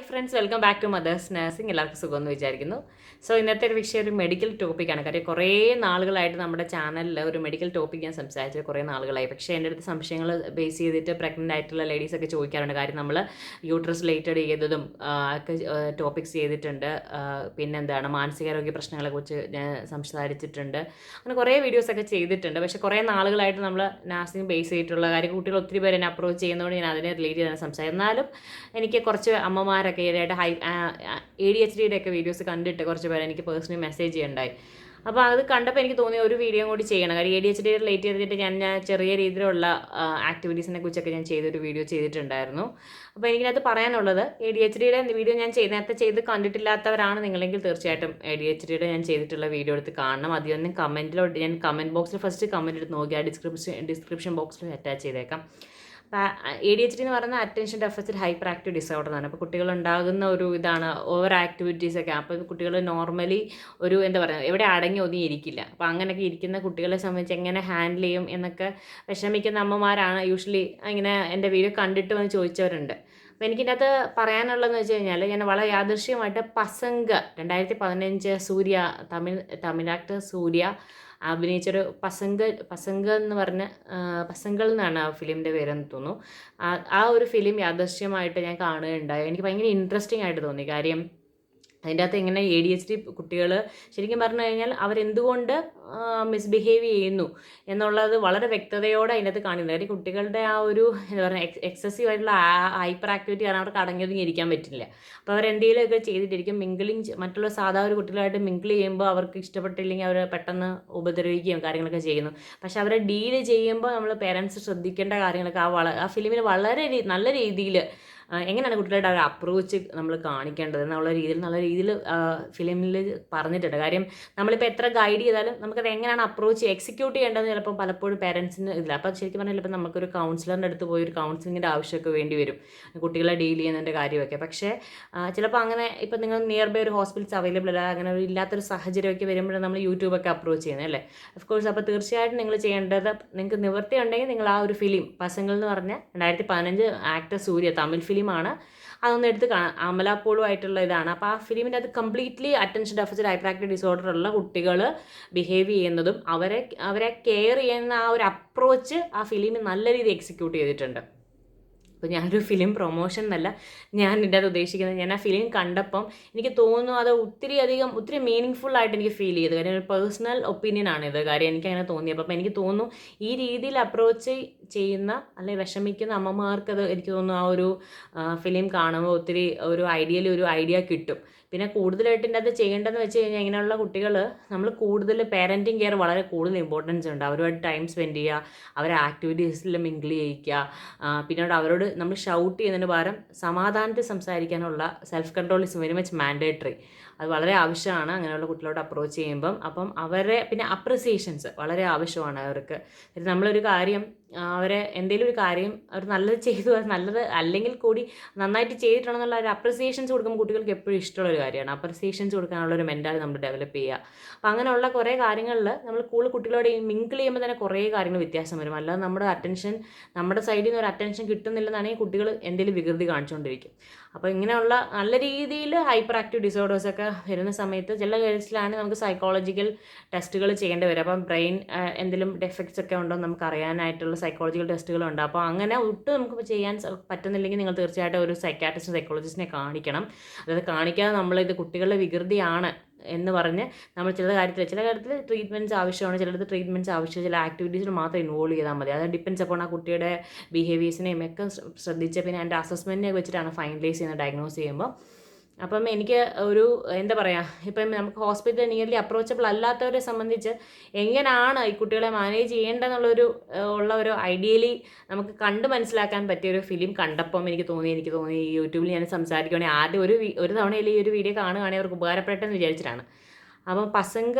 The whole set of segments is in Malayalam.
Hi friends welcome back to mother's nursing എല്ലാവർക്കും സുഖമെന്ന് വിചാരിക്കുന്നു. സോ ഇന്നത്തെ ഒരു വിഷയം ഒരു മെഡിക്കൽ ടോപ്പിക്കാണ് കാര്യം കുറേ നാളുകളായിട്ട് നമ്മുടെ ചാനലിൽ ഒരു മെഡിക്കൽ ടോപ്പിക് ഞാൻ സംസാരിച്ചത് കുറേ നാളുകളായി. പക്ഷേ എന്റെ അടുത്ത് സംശയങ്ങൾ ബേസ് ചെയ്തിട്ട് പ്രഗ്നന്റ് ആയിട്ടുള്ള ലേഡീസ് ഒക്കെ ചോദിക്കാറുണ്ട്. കാര്യം നമ്മൾ യൂട്രസ് റിലേറ്റഡ് ചെയ്തതും ഒക്കെ ടോപ്പിക്സ് ചെയ്തിട്ടുണ്ട്. പിന്നെ പിന്നെന്താണ് മാനസികാരോഗ്യ പ്രശ്നങ്ങളെക്കുറിച്ച് ഞാൻ സംസാരിച്ചിട്ടുണ്ട്. അങ്ങനെ കുറേ വീഡിയോസൊക്കെ ചെയ്തിട്ടുണ്ട്. പക്ഷേ കുറേ നാളുകളായിട്ട് നമ്മൾ നഴ്സിംഗ് ബേസ് ചെയ്തിട്ടുള്ള കാര്യം കുട്ടികൾ ഒത്തിരി പേര് എന്നെ അപ്രോച്ച് ചെയ്യുന്നതുകൊണ്ട് ഞാൻ അതിനെ റിലേറ്റ് ചെയ്താണ് സംസാരിക്കും എന്നാലും എനിക്ക് കുറച്ച് അമ്മമാരൊക്കെ ഈയിടെയായിട്ട് ഹൈ എ ഡി എച്ച് ഡിയുടെ ഒക്കെ വീഡിയോസ് കണ്ടിട്ട് കുറച്ച് പേര് എനിക്ക് പേഴ്സണലി മെസ്സേജ് ചെയ്യണ്ടായി. അപ്പോൾ അത് കണ്ടപ്പോൾ എനിക്ക് തോന്നിയ ഒരു വീഡിയോ കൂടി ചെയ്യണം. കാര്യം A D H D relate ചെയ്തിട്ട് ഞാൻ ഞാൻ ചെറിയ രീതിയിലുള്ള ആക്ടിവിറ്റീസിനെ കുറിച്ചൊക്കെ ഞാൻ ചെയ്തൊരു വീഡിയോ ചെയ്തിട്ടുണ്ടായിരുന്നു. അപ്പോൾ എനിക്കിനകത്ത് പറയാനുള്ളത് എ ഡി എച്ച് ഡിയുടെ വീഡിയോ ഞാൻ ചെയ്ത് നേരത്തെ ചെയ്ത് കണ്ടിട്ടില്ലാത്തവരാണ് നിങ്ങളെങ്കിൽ തീർച്ചയായിട്ടും എ ഡി എച്ച് ഡിയുടെ ഞാൻ ചെയ്തിട്ടുള്ള വീഡിയോ എടുത്ത് കാണണം. അതിൽ കമന്റിലോട്ട് ഞാൻ കമന്റ് ബോക്സിൽ ഫസ്റ്റ് കമന്റ് എടുത്ത് നോക്കി ആ ഡിസ്ക്രിപ്ഷൻ ഡിസ്ക്രിപ്ഷൻ ബോക്സിൽ അറ്റാച്ച് ചെയ്തേക്കാം. എ ഡി എച്ച് ഡി എന്ന് പറയുന്നത് attention deficit hyper active disorder എന്നാണ്. അപ്പോൾ കുട്ടികൾ ഉണ്ടാകുന്ന ഒരു ഇതാണ് ഓവർ ആക്ടിവിറ്റീസ് ഒക്കെ. അപ്പോൾ കുട്ടികൾ നോർമലി ഒരു എന്താ പറയുക എവിടെ അടങ്ങി ഒതുങ്ങി ഇരിക്കില്ല. അപ്പോൾ അങ്ങനെയൊക്കെ ഇരിക്കുന്ന കുട്ടികളെ സംബന്ധിച്ച് എങ്ങനെ ഹാൻഡിൽ ചെയ്യും എന്നൊക്കെ വിഷമിക്കുന്ന അമ്മമാരാണ് യൂഷ്വലി ഇങ്ങനെ എന്റെ വീഡിയോ കണ്ടിട്ട് വന്ന് ചോദിച്ചവരുണ്ട്. അപ്പോൾ എനിക്കിന്റെ അത് പറയാനുള്ളതെന്ന് വെച്ച് കഴിഞ്ഞാൽ ഞാൻ വളരെ യാദൃശ്യമായിട്ട് പസംഗ രണ്ടായിരത്തി പതിനഞ്ച് സൂര്യ തമിഴ് തമിഴ് ആക്ടർ സൂര്യ അഭിനയിച്ചൊരു പസംഗ പസംഗ എന്ന് പറഞ്ഞ പസങ്കൾ എന്നാണ് ആ ഫിലിമിന്റെ പേരെന്ന് തോന്നുന്നു. ആ- ഒരു ഫിലിം യാദൃശ്യമായിട്ട് ഞാൻ കാണുകയുണ്ടായി. എനിക്ക് ഭയങ്കര ഇൻട്രസ്റ്റിംഗ് ആയിട്ട് തോന്നി. കാര്യം അതിന്റെ അകത്ത് എങ്ങനെ എ ഡി എച്ച് ഡി കുട്ടികൾ ശരിക്കും പറഞ്ഞു കഴിഞ്ഞാൽ അവരെന്തുകൊണ്ട് മിസ്ബിഹേവ് ചെയ്യുന്നു എന്നുള്ളത് വളരെ വ്യക്തതയോടെ അതിന്റെ അകത്ത് കാണിക്കുന്നത് കാര്യം കുട്ടികളുടെ ആ ഒരു എന്താ പറയുക എക്സസീവ് ആയിട്ടുള്ള ഹൈപ്പർ ആക്ടിവിറ്റി കാരണം അവർക്ക് അടങ്ങിയൊതുങ്ങി ഇരിക്കാൻ പറ്റില്ല. അപ്പോൾ അവർ എന്തെങ്കിലുമൊക്കെ ചെയ്തിട്ടിരിക്കും മിങ്കിളിങ് മറ്റുള്ള സാധാ ഒരു കുട്ടികളായിട്ട് മിങ്കിൾ ചെയ്യുമ്പോൾ അവർക്ക് ഇഷ്ടപ്പെട്ടില്ലെങ്കിൽ അവർ പെട്ടെന്ന് ഉപദ്രവിക്കുകയും കാര്യങ്ങളൊക്കെ ചെയ്യുന്നു. പക്ഷേ അവരെ ഡീൽ ചെയ്യുമ്പോൾ നമ്മൾ പേരൻസ് ശ്രദ്ധിക്കേണ്ട കാര്യങ്ങളൊക്കെ ആ വള ആ ഫിലിമിൽ വളരെ നല്ല രീതിയിൽ എങ്ങനെയാണ് കുട്ടികളുടെ അപ്രോച്ച് നമ്മൾ കാണിക്കേണ്ടത് എന്നുള്ള രീതിയിൽ നല്ല രീതിയിൽ ഫിലിമിൽ പറഞ്ഞിട്ടുണ്ട്. കാര്യം നമ്മളിപ്പോൾ എത്ര ഗൈഡ് ചെയ്താലും നമുക്കത് എങ്ങനെയാണ് അപ്രോച്ച് എക്സിക്യൂട്ട് ചെയ്യേണ്ടതെന്ന് ചിലപ്പോൾ പലപ്പോഴും പേരൻസിന് ഇതില്ല. അപ്പോൾ ശരിക്കും പറഞ്ഞാൽ ഇപ്പോൾ നമുക്കൊരു കൗൺസിലറിന്റെ അടുത്ത് പോയി ഒരു കൗൺസിലിങ്ങിന്റെ ആവശ്യമൊക്കെ വേണ്ടി വരും. കുട്ടികളെ ഡീൽ ചെയ്യുന്നതിന്റെ കാര്യമൊക്കെ. പക്ഷേ ചിലപ്പോൾ അങ്ങനെ ഇപ്പോൾ നിങ്ങൾ നിയർ ബൈ ഒരു ഹോസ്പിറ്റൽസ് അവൈലബിൾ അല്ല അങ്ങനെ ഒരു ഇല്ലാത്തൊരു സാഹചര്യമൊക്കെ വരുമ്പോഴാണ് നമ്മൾ യൂട്യൂബൊക്കെ അപ്രോച്ച് ചെയ്യുന്നത് അല്ലേ? ഓഫ് കോഴ്സ് അപ്പോൾ തീർച്ചയായിട്ടും നിങ്ങൾ ചെയ്യേണ്ടത് നിങ്ങൾക്ക് നിവൃത്തി ഉണ്ടെങ്കിൽ നിങ്ങൾ ആ ഒരു ഫിലിം പസങ്ങൾ എന്ന് പറഞ്ഞ രണ്ടായിരത്തി പതിനഞ്ച് ആക്ടർ സൂര്യ തമിഴ് ഫിലിമാണ്. അതൊന്ന് എടുത്ത് കാണാം. അമലാപ്പോളും ആയിട്ടുള്ള ഇതാണ് അപ്പോൾ ആ ഫിലിമിന്റെ അത് completely attention deficit hyperactive disorder ഉള്ള കുട്ടികൾ ബിഹേവ് ചെയ്യുന്നതും അവരെ അവരെ കെയർ ചെയ്യുന്ന ആ ഒരു അപ്രോച്ച് ആ ഫിലിമിൽ നല്ല രീതിയിൽ എക്സിക്യൂട്ട് ചെയ്തിട്ടുണ്ട്. അപ്പോൾ ഞാനൊരു ഫിലിം പ്രൊമോഷൻ എന്നല്ല ഞാൻ എന്റെ അത് ഉദ്ദേശിക്കുന്നത്. ഞാൻ ആ ഫിലിം കണ്ടപ്പം എനിക്ക് തോന്നുന്നു അത് ഒത്തിരി അധികം ഒത്തിരി മീനിങ് ആയിട്ട് എനിക്ക് ഫീൽ ചെയ്തു. കാര്യം ഒരു പേഴ്സണൽ ഒപ്പീനിയൻ ആണ് ഇത്. കാര്യം എനിക്ക് അങ്ങനെ തോന്നിയപ്പോൾ അപ്പം എനിക്ക് തോന്നുന്നു ഈ രീതിയിൽ അപ്രോച്ച് ചെയ്യുന്ന അല്ലെങ്കിൽ വിഷമിക്കുന്ന അമ്മമാർക്കത് എനിക്ക് തോന്നുന്നു ആ ഒരു ഫിലിം കാണുമ്പോൾ ഒത്തിരി ഒരു ഐഡിയയിൽ ഒരു ഐഡിയ കിട്ടും. പിന്നെ കൂടുതലായിട്ട് എന്റെ അത് ചെയ്യേണ്ടതെന്ന് വെച്ച് കഴിഞ്ഞാൽ ഇങ്ങനെയുള്ള കുട്ടികൾ നമ്മൾ കൂടുതൽ പാരന്റിങ് കെയർ വളരെ കൂടുതൽ ഇമ്പോർട്ടൻസ് ഉണ്ട്. അവരുമായിട്ട് ടൈം സ്പെൻഡ് ചെയ്യുക അവരെ ആക്ടിവിറ്റീസിൽ മിങ്കിൾ ചെയ്യിക്കുക പിന്നീട് അവരോട് നമ്മൾ ഷൗട്ട് ചെയ്യുന്നതിന് പകരം സമാധാനത്തിൽ സംസാരിക്കാനുള്ള self control is very much mandatory അത് വളരെ ആവശ്യമാണ്. അങ്ങനെയുള്ള കുട്ടികളോട് അപ്രോച്ച് ചെയ്യുമ്പം. അപ്പം അവരെ പിന്നെ അപ്രിസിയേഷൻസ് വളരെ ആവശ്യമാണ് അവർക്ക്. നമ്മളൊരു കാര്യം അവരെ എന്തെങ്കിലും ഒരു കാര്യം അവർ നല്ലത് ചെയ്തു അത് നല്ലത് അല്ലെങ്കിൽ കൂടി നന്നായിട്ട് ചെയ്തിട്ടുണ്ടെന്നുള്ള ഒരു അപ്രിസിയേഷൻസ് കൊടുക്കുമ്പോൾ കുട്ടികൾക്ക് എപ്പോഴും ഇഷ്ടമുള്ള ഒരു കാര്യമാണ്. അപ്രിസിയേഷൻസ് കൊടുക്കാനുള്ള ഒരു മെന്റാലിറ്റി നമ്മൾ ഡെവലപ്പ് ചെയ്യുക. അപ്പം അങ്ങനെയുള്ള കുറേ കാര്യങ്ങളിൽ നമ്മൾ കൂടുതൽ കുട്ടികളോട് മിങ്കിൾ ചെയ്യുമ്പോൾ തന്നെ കുറേ കാര്യങ്ങൾ വ്യത്യാസം വരും. അല്ലാതെ നമ്മുടെ അറ്റൻഷൻ നമ്മുടെ സൈഡിൽ നിന്ന് ഒരു അറ്റൻഷൻ കിട്ടുന്നില്ലെന്നാണെങ്കിൽ കുട്ടികൾ എന്തെങ്കിലും വികൃതി കാണിച്ചുകൊണ്ടിരിക്കും. അപ്പോൾ ഇങ്ങനെയുള്ള നല്ല രീതിയിൽ ഹൈപ്പർ ആക്റ്റീവ് ഡിസോർഡേഴ്സ് ഒക്കെ വരുന്ന സമയത്ത് ചില കേസിലാണ് നമുക്ക് സൈക്കോളജിക്കൽ ടെസ്റ്റുകൾ ചെയ്യേണ്ടി വരും അപ്പം ബ്രെയിൻ എന്തെങ്കിലും ഡെഫക്ട്സ് ഒക്കെ ഉണ്ടോ നമുക്ക് അറിയാനായിട്ടുള്ള സൈക്കോളജിക്കൽ ടെസ്റ്റുകളുണ്ട് അപ്പോൾ അങ്ങനെ ഒട്ടും നമുക്ക് ചെയ്യാൻ പറ്റുന്നില്ലെങ്കിൽ നിങ്ങൾ തീർച്ചയായിട്ടും ഒരു സൈക്കാട്രിസ്റ്റ് സൈക്കോളജിസ്റ്റിനെ കാണിക്കണം. അതായത് കാണിക്കാതെ നമ്മളിത് കുട്ടികളുടെ വികൃതിയാണ് എന്ന് പറഞ്ഞ് നമ്മൾ ചില കാര്യത്തിൽ ചില കാര്യത്തിൽ ട്രീറ്റ്മെന്റ്സ് ആവശ്യമാണ് ചിലടത്ത് ട്രീറ്റ്മെന്റ്സ് ആവശ്യം ചില ആക്ടിവിറ്റീസിൽ മാത്രം ഇൻവോൾവ് ചെയ്താൽ മതി. അത് ഡിപ്പെൻസ് അപ്പോൾ ആ കുട്ടിയുടെ ബിഹേവിയേഴ്സിനെയും ഒക്കെ ശ്ര- ശ്രദ്ധിച്ച് പിന്നെ അതിന്റെ അസസ്മെന്റിനെ വെച്ചിട്ടാണ് ഫൈനലൈസ് ചെയ്യുന്നത് ഡയഗ്നോസ് ചെയ്യുമ്പോൾ. അപ്പം എനിക്ക് ഒരു എന്താ പറയുക ഇപ്പം നമുക്ക് ഹോസ്പിറ്റൽ നിയർലി അപ്രോച്ചബിൾ അല്ലാത്തവരെ സംബന്ധിച്ച് എങ്ങനെയാണ് ഈ കുട്ടികളെ മാനേജ് ചെയ്യേണ്ടതെന്നുള്ളൊരു ഉള്ള ഒരു ഐഡിയലി നമുക്ക് കണ്ട് മനസ്സിലാക്കാൻ പറ്റിയ ഒരു ഫിലിം കണ്ടപ്പം എനിക്ക് തോന്നി എനിക്ക് തോന്നി യൂട്യൂബിൽ ഞാൻ സംസാരിക്കുകയാണെങ്കിൽ ആദ്യം ഒരു ഒരു തവണയിൽ ഈ ഒരു വീഡിയോ കാണുകയാണെങ്കിൽ അവർക്ക് ഉപകാരപ്പെട്ടെന്ന് വിചാരിച്ചിട്ടാണ്. അപ്പം പസംഗ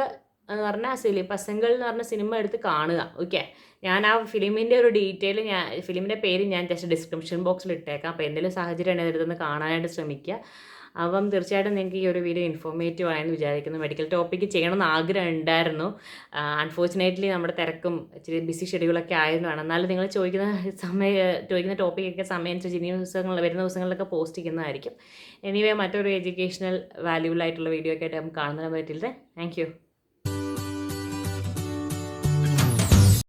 എന്ന് പറഞ്ഞാൽ സിലി പസംഗൾ എന്ന് പറഞ്ഞ സിനിമ എടുത്ത് കാണുക ഓക്കെ? ഞാൻ ആ ഫിലിമിന്റെ ഒരു ഡീറ്റെയിൽ ഞാൻ ഫിലിമിന്റെ പേര് ഞാൻ ജസ്റ്റ് ഡിസ്ക്രിപ്ഷൻ ബോക്സിൽ ഇട്ടേക്കാം. അപ്പോൾ എന്തെങ്കിലും സാഹചര്യം ഉണ്ടെങ്കിൽ എടുത്തൊന്ന് കാണാനായിട്ട് ശ്രമിക്കുക. അപ്പം തീർച്ചയായിട്ടും നിങ്ങൾക്ക് ഈ ഒരു വീഡിയോ ഇൻഫോർമേറ്റീവ് ആയെന്ന് വിചാരിക്കുന്നു. മെഡിക്കൽ ടോപ്പിക്ക് ചെയ്യണമെന്ന് ആഗ്രഹം ഉണ്ടായിരുന്നു. അൺഫോർച്ചുനേറ്റ്ലി നമ്മുടെ തിരക്കും ഇച്ചിരി ബിസി ഷെഡ്യൂളൊക്കെ ആയതുമാണ് എന്നാലും നിങ്ങൾ ചോദിക്കുന്ന സമയം ചോദിക്കുന്ന ടോപ്പിക്കൊക്കെ സമയം അനുസരിച്ച് ഇനി ദിവസങ്ങളിൽ വരുന്ന ദിവസങ്ങളിലൊക്കെ പോസ്റ്റ് ചെയ്യുന്നതായിരിക്കും. എനിവേ മറ്റൊരു എഡ്യൂക്കേഷണൽ വാല്യൂബിൾ ആയിട്ടുള്ള വീഡിയോ ഒക്കെ ആയിട്ട് നമുക്ക് കാണുന്നതിനെ പറ്റില്ലേ താങ്ക് യു